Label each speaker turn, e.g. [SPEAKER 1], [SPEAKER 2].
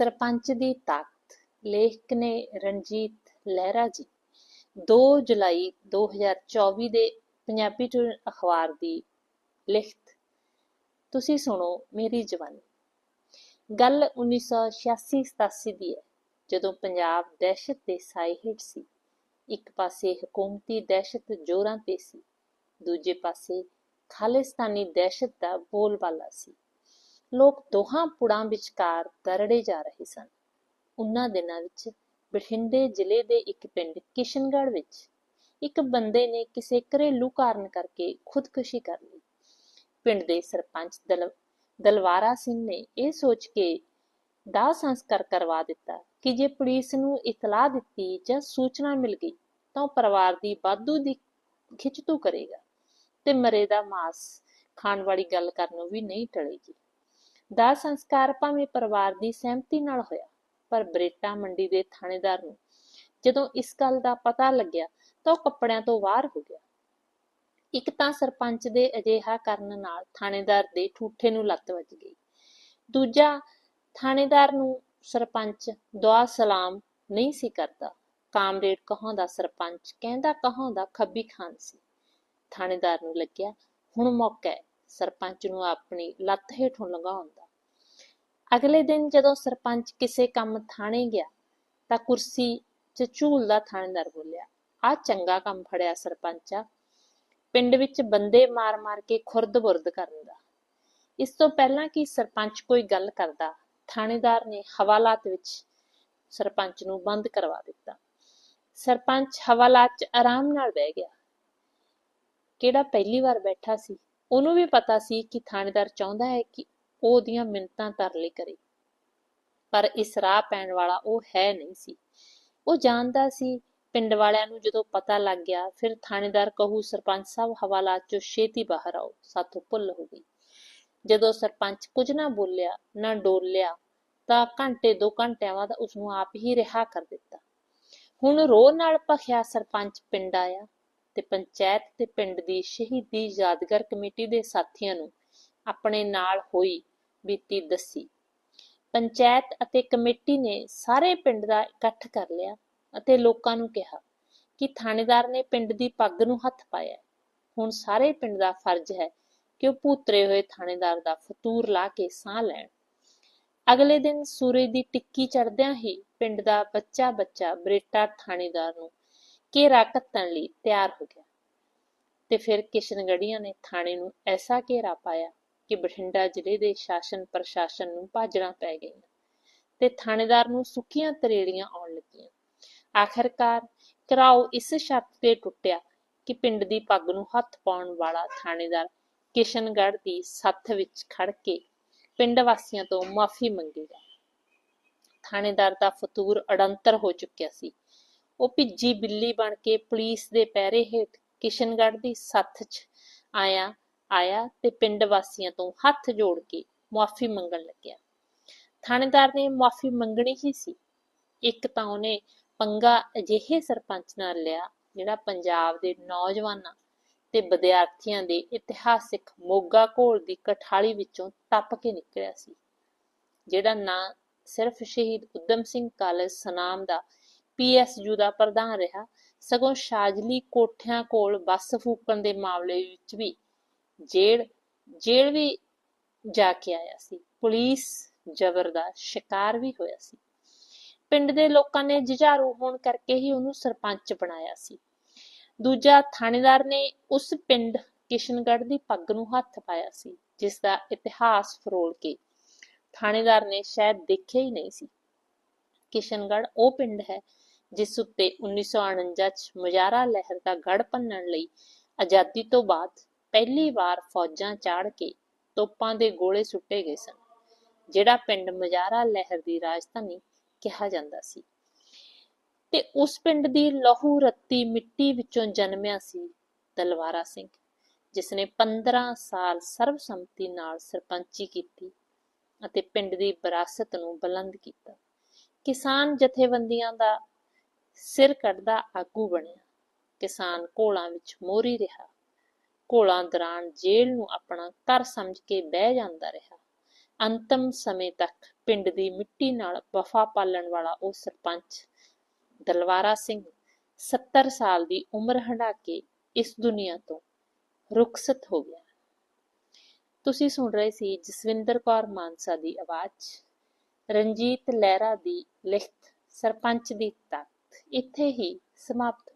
[SPEAKER 1] ਸਰਪੰਚ ਦੀ ਤਾਕਤ, ਲੇਖਕ ਨੇ ਰਣਜੀਤ ਲਹਿਰਾ ਜੀ 2 ਜੁਲਾਈ 2024 ਦੇ ਪੰਜਾਬੀ ਟ੍ਰਿਬਿਊਨ ਅਖਬਾਰ ਦੀ ਲਿਖਤ। ਤੁਸੀਂ ਸੁਣੋ ਮੇਰੀ ਜਵਾਨੀ। ਗੱਲ 1986-87 ਦੀ ਹੈ, ਜਦੋਂ ਪੰਜਾਬ ਦਹਿਸ਼ਤ ਦੇ ਸਾਏ ਹੇਠ ਸੀ। ਇੱਕ ਪਾਸੇ ਹਕੂਮਤੀ ਦਹਿਸ਼ਤ ਜ਼ੋਰਾਂ ਤੇ ਸੀ, ਦੂਜੇ ਪਾਸੇ ਖਾਲਿਸਤਾਨੀ ਦਹਿਸ਼ਤ ਦਾ ਬੋਲਬਾਲਾ ਸੀ। ਲੋਕ ਦੋਹਾਂ ਪੁੜਾਂ ਵਿਚਕਾਰ ਦਰੜੇ ਜਾ ਰਹੇ ਸਨ। ਉਨ੍ਹਾਂ ਦਿਨਾਂ ਵਿੱਚ ਬਠਿੰਡੇ ਜ਼ਿਲ੍ਹੇ ਦੇ ਇੱਕ ਪਿੰਡ ਕਿਸ਼ਨਗੜ੍ਹ ਵਿੱਚ ਇੱਕ ਬੰਦੇ ਨੇ ਕਿਸੇ ਘਰੇਲੂ ਕਾਰਨ ਕਰਕੇ ਖੁਦਕੁਸ਼ੀ ਕਰ ਲਈ। ਪਿੰਡ ਦੇ ਸਰਪੰਚ ਦਲਵਾਰਾ ਸਿੰਘ ਨੇ ਇਹ ਸੋਚ ਕੇ ਦਾਹ ਸੰਸਕਾਰ ਕਰਵਾ ਦਿੱਤਾ ਕਿ ਜੇ ਪੁਲਿਸ ਨੂੰ ਇਤਲਾਹ ਦਿੱਤੀ ਜਾਂ ਸੂਚਨਾ ਮਿਲ ਗਈ ਤਾਂ ਉਹ ਪਰਿਵਾਰ ਦੀ ਵਾਧੂ ਦੀ ਖਿੱਚਤੂ ਕਰੇਗਾ ਤੇ ਮਰੇ ਦਾ ਮਾਸ ਖਾਣ ਵਾਲੀ ਗੱਲ ਕਰਨੋਂ ਵੀ ਨਹੀਂ ਟਲੇਗੀ। ਦਾ ਸੰਸਕਾਰ ਭਾਵੇਂ ਪਰਿਵਾਰ ਦੀ ਸਹਿਮਤੀ ਨਾਲ ਹੋਇਆ, ਪਰ ਬਰੇਟਾ ਮੰਡੀ ਦੇ ਥਾਣੇਦਾਰ ਨੂੰ ਜਦੋਂ ਇਸ ਗੱਲ ਦਾ ਪਤਾ ਲੱਗਿਆ ਤਾਂ ਉਹ ਕੱਪੜਿਆਂ ਤੋਂ ਬਾਹਰ ਹੋ ਗਿਆ। ਇੱਕ ਤਾਂ ਸਰਪੰਚ ਦੇ ਅਜਿਹਾ ਕਰਨ ਨਾਲ ਥਾਣੇਦਾਰ ਦੇ ਠੂਠੇ ਨੂੰ ਲੱਤ ਵੱਜ ਗਈ। ਦੂਜਾ, ਥਾਣੇਦਾਰ ਨੂੰ ਸਰਪੰਚ ਦੁਆ ਸਲਾਮ ਨਹੀਂ ਸੀ ਕਰਦਾ। ਕਾਮਰੇਡ ਕਹਾਉਂਦਾ ਸਰਪੰਚ ਕਹਿੰਦਾ ਕਹਾਉਂਦਾ ਖੱਬੀ ਖਾਨ ਸੀ। ਥਾਣੇਦਾਰ ਨੂੰ ਲੱਗਿਆ, ਹੁਣ ਮੌਕਾ ਹੈ। ਸਰਪੰਚ ਨੂੰ ਆਪਣੀ ਲੱਤ ਹੇਠੋਂ ਲੰਘਾਉਣ ਦਾ ਅਗਲੇ ਦਿਨ ਜਦੋਂ ਸਰਪੰਚ ਕਿਸੇ ਕੰਮ ਥਾਣੇ ਗਿਆ, ਤਾਂ ਕੁਰਸੀ 'ਚ ਝੂਲਦਾ ਥਾਣੇਦਾਰ ਬੋਲਿਆ। ਆ ਚੰਗਾ ਕੰਮ ਫੜਿਆ ਸਰਪੰਚਾ। ਪਿੰਡ ਵਿੱਚ ਬੰਦੇ ਮਾਰ-ਮਾਰ ਕੇ ਖੁਰਦ-ਬੁਰਦ ਕਰਨ ਦਾ। ਇਸ ਤੋਂ ਪਹਿਲਾਂ ਕਿ ਸਰਪੰਚ ਕੋਈ ਗੱਲ ਕਰਦਾ, ਥਾਣੇਦਾਰ ਨੇ ਹਵਾਲਾਤ ਵਿੱਚ ਸਰਪੰਚ ਨੂੰ ਬੰਦ ਕਰਵਾ ਦਿੱਤਾ। ਸਰਪੰਚ ਹਵਾਲਾਤ 'ਚ ਆਰਾਮ ਨਾਲ ਬਹਿ ਗਿਆ। ਕਿਹੜਾ ਪਹਿਲੀ ਵਾਰ ਬੈਠਾ ਸੀ? ਉਹਨੂੰ ਵੀ ਪਤਾ ਸੀ ਕਿ ਥਾਣੇਦਾਰ ਚਾਹੁੰਦਾ ਹੈ ਕਿ ਉਹ ਉਹਦੀਆਂ ਮਿੰਨਤਾਂ ਤਰਲੇ ਕਰੇ। ਪਰ ਇਸ ਰਾਹ ਪੈਣ ਵਾਲਾ ਉਹ ਹੈ ਨਹੀਂ ਸੀ। ਉਹ ਜਾਣਦਾ ਸੀ, ਪਿੰਡ ਵਾਲਿਆਂ ਨੂੰ ਜਦੋਂ ਪਤਾ ਲੱਗ ਗਿਆ, ਫਿਰ ਥਾਣੇਦਾਰ ਕਹੂ, ਸਰਪੰਚ ਸਾਹਿਬ ਹਵਾਲਾਤ ਚੋਂ ਛੇਤੀ ਬਾਹਰ ਆਓ, ਸਾਥੋਂ ਭੁੱਲ ਹੋ ਗਈ। ਜਦੋਂ ਸਰਪੰਚ ਕੁਝ ਨਾ ਬੋਲਿਆ, ਨਾ ਡੋਲਿਆ, ਤਾਂ ਘੰਟੇ, ਦੋ ਘੰਟਿਆਂ ਬਾਅਦ ਉਸ ਨੂੰ ਆਪ ਹੀ ਰਿਹਾ ਕਰ ਦਿੱਤਾ। ਹੁਣ ਰੋਹ ਨਾਲ ਭਖਿਆ ਸਰਪੰਚ ਪਿੰਡ ਆਇਆ। ਤੇ ਪੰਚਾਇਤ ਤੇ ਪਿੰਡ ਦੀ ਸ਼ਹੀਦੀ ਯਾਦਗਾਰ ਕਮੇਟੀ ਦੇ ਸਾਥੀਆਂ ਨੂੰ ਆਪਣੇ ਨਾਲ ਹੋਈ ਬੀਤੀ ਦੱਸੀ। ਪੰਚਾਇਤ ਅਤੇ ਕਮੇਟੀ ਨੇ ਸਾਰੇ ਪਿੰਡ ਦਾ ਇਕੱਠ ਕਰ ਲਿਆ ਅਤੇ ਲੋਕਾਂ ਨੂੰ ਕਿਹਾ ਕਿ ਥਾਣੇਦਾਰ ਨੇ ਪਿੰਡ ਦੀ ਪੱਗ ਨੂੰ ਹੱਥ ਪਾਇਆ। ਹੁਣ ਸਾਰੇ ਪਿੰਡ ਦਾ ਫਰਜ਼ ਹੈ ਕਿ ਉਹ ਭੂਤਰੇ ਹੋਏ ਥਾਣੇਦਾਰ ਦਾ ਫਤੂਰ ਲਾ ਕੇ ਸਾਹ ਲੈਣ। ਅਗਲੇ ਦਿਨ ਸੂਰਜ ਦੀ ਟਿੱਕੀ ਚੜ੍ਹਦਿਆਂ ਹੀ ਪਿੰਡ ਦਾ ਬੱਚਾ ਬੱਚਾ ਬਰੇਟਾ ਥਾਣੇਦਾਰ ਨੂੰ ਘੇਰਾ ਕੱਤਣ ਲਈ ਤਿਆਰ ਹੋ ਗਿਆ। ਤੇ ਫਿਰ ਕਿਸ਼ਨਗੜੀਆਂ ਨੇ ਥਾਣੇ ਨੂੰ ਐਸਾ ਘੇਰਾ ਪਾਇਆ ਕਿ ਬਠਿੰਡਾ ਜ਼ਿਲ੍ਹੇ ਦੇ ਸ਼ਾਸਨ ਪ੍ਰਸ਼ਾਸਨ ਨੂੰ ਭਾਜਣਾ ਪੈ ਗਈਆਂ ਤੇ ਥਾਣੇਦਾਰ ਨੂੰ ਸੁੱਕੀਆਂ ਤਰੇੜੀਆਂ ਆਉਣ ਲੱਗੀਆਂ। ਆਖਰਕਾਰ ਘਰਾਓ ਇਸ ਸ਼ਰਤ ਤੇ ਟੁੱਟਿਆ ਕਿ ਪਿੰਡ ਦੀ ਪੱਗ ਨੂੰ ਹੱਥ ਪਾਉਣ ਵਾਲਾ ਥਾਣੇਦਾਰ ਕਿਸ਼ਨਗੜ੍ਹ ਦੀ ਸੱਥ ਵਿੱਚ ਖੜ ਕੇ ਪਿੰਡ ਵਾਸੀਆਂ ਤੋਂ ਮਾਫੀ ਮੰਗੇਗਾ। ਥਾਣੇਦਾਰ ਦਾ ਫਤੂਰ ਅੜੰਤਰ ਹੋ ਚੁੱਕਿਆ ਸੀ ਉਹ ਭਿੱਜੀ ਬਿੱਲੀ ਬਣ ਕੇ ਪੁਲਿਸ ਦੇ ਪਹਿਰੇ ਹੇਠ ਕਿਸ਼ਨਗੜ੍ਹ ਦੀ ਸੱਥ 'ਚ ਆਇਆ ਆਇਆ ਤੇ ਪਿੰਡ ਵਾਸੀਆਂ ਤੋਂ ਹੱਥ ਜੋੜ ਕੇ ਮਾਫੀ ਮੰਗਣ ਲੱਗਿਆ। ਥਾਣੇਦਾਰ ਨੇ ਮਾਫੀ ਮੰਗਣੀ ਹੀ ਸੀ। ਇੱਕ ਤਾਂ ਉਹਨੇ ਪੰਗਾ ਅਜਿਹੇ ਸਰਪੰਚ ਨਾਲ ਲਿਆ ਜਿਹੜਾ ਪੰਜਾਬ ਦੇ ਨੌਜਵਾਨਾਂ ਤੇ ਵਿਦਿਆਰਥੀਆਂ ਦੇ ਇਤਿਹਾਸਿਕ ਮੋਗਾ ਘੋਲ ਦੀ ਕਠਾਲੀ ਵਿੱਚੋਂ ਟੱਪ ਕੇ ਨਿਕਲਿਆ ਸੀ, ਜਿਹੜਾ ਨਾਂ ਸਿਰਫ ਸ਼ਹੀਦ ਉਦਮ ਸਿੰਘ ਕਾਲਜ ਸਨਾਮ ਦਾ ਪੀਐਸਯੂ ਦਾ ਪ੍ਰਧਾਨ ਰਿਹਾ, ਸਗੋਂ ਸ਼ਾਜਲੀ ਕੋਠਿਆਂ ਕੋਲ ਬੱਸ ਫੂਕਣ ਦੇ ਮਾਮਲੇ ਵਿੱਚ ਵੀ ਜੇਲ੍ਹ ਜੇਲ੍ਹ ਵੀ ਜਾ ਕੇ ਆਇਆ ਸੀ। ਪੁਲਿਸ ਜ਼ਬਰ ਦਾ ਸ਼ਿਕਾਰ ਵੀ ਹੋਇਆ ਸੀ। ਪਿੰਡ ਦੇ ਲੋਕਾਂ ਨੇ ਜੁਝਾਰੂ ਹੋਣ ਕਰਕੇ ਹੀ ਉਹਨੂੰ ਸਰਪੰਚ ਬਣਾਇਆ ਸੀ। ਦੂਜਾ ਥਾਣੇਦਾਰ ਨੇ ਉਸ ਪਿੰਡ ਕਿਸ਼ਨਗੜ੍ਹ ਦੀ ਪੱਗ ਨੂੰ ਹੱਥ ਪਾਇਆ ਸੀ, ਜਿਸ ਦਾ ਇਤਿਹਾਸ ਫਰੋਲ ਕੇ ਥਾਣੇਦਾਰ ਨੇ ਸ਼ਾਇਦ ਦੇਖਿਆ ਹੀ ਨਹੀਂ ਸੀ। ਕਿਸ਼ਨਗੜ੍ਹ ਉਹ ਪਿੰਡ ਹੈ ਜਿਸ ਉੱਤੇ 1949 ਚ ਮੁਜ਼ਾਰਾ ਲਹਿਰ ਦਾ ਗੜ ਭੰਨਣ ਲਈ ਆਜ਼ਾਦੀ ਤੋਂ ਬਾਅਦ ਪਹਿਲੀ ਵਾਰ ਫੌਜਾਂ ਚਾੜ ਕੇ ਤੋਪਾਂ ਦੇ ਗੋਲੇ ਸੁੱਟੇ ਗਏ ਸਨ, ਜਿਹੜਾ ਪਿੰਡ ਮੁਜ਼ਾਰਾ ਲਹਿਰ ਦੀ ਰਾਜਧਾਨੀ ਕਿਹਾ ਜਾਂਦਾ ਸੀ। ਤੇ ਉਸ ਪਿੰਡ ਦੀ ਲਹੂ ਰੱਤੀ ਮਿੱਟੀ ਵਿੱਚੋਂ ਜਨਮਿਆ ਸੀ ਦਲਵਾਰਾ ਸਿੰਘ ਜਿਸ ਨੇ 15 ਸਾਲ ਸਰਬਸੰਮਤੀ ਨਾਲ ਸਰਪੰਚੀ ਕੀਤੀ ਅਤੇ ਪਿੰਡ ਦੀ ਵਿਰਾਸਤ ਨੂੰ ਬੁਲੰਦ ਕੀਤਾ। ਕਿਸਾਨ ਜਥੇਬੰਦੀਆਂ ਦਾ ਸਿਰ ਕੱਢਦਾ ਆਗੂ ਬਣਿਆ। ਕਿਸਾਨ ਘੋਲਾਂ ਵਿੱਚ ਮੋਰੀ ਰਿਹਾ। ਘੋਲਾਂ ਦੌਰਾਨ ਜੇਲ੍ਹ ਨੂੰ ਆਪਣਾ ਘਰ ਸਮਝ ਕੇ ਬਹਿ ਜਾਂਦਾ ਰਿਹਾ। ਅੰਤਮ ਸਮੇਂ ਤੱਕ ਪਿੰਡ ਦੀ ਮਿੱਟੀ ਨਾਲ ਵਫਾ ਪਾਲਣ ਵਾਲਾ ਉਹ ਸਰਪੰਚ ਦਲਵਾਰਾ ਸਿੰਘ 70 ਸਾਲ ਦੀ ਉਮਰ ਹੰਢਾ ਕੇ ਇਸ ਦੁਨੀਆ ਤੋਂ ਰੁਖਸਤ ਹੋ ਗਿਆ। ਤੁਸੀਂ ਸੁਣ ਰਹੇ ਸੀ ਜਸਵਿੰਦਰ ਕੌਰ ਮਾਨਸਾ ਦੀ ਆਵਾਜ਼। ਰਣਜੀਤ ਲਹਿਰਾ ਦੀ ਲਿਖਤ ਸਰਪੰਚ ਦੀ ਤਖਤ ਇੱਥੇ ਹੀ ਸਮਾਪਤ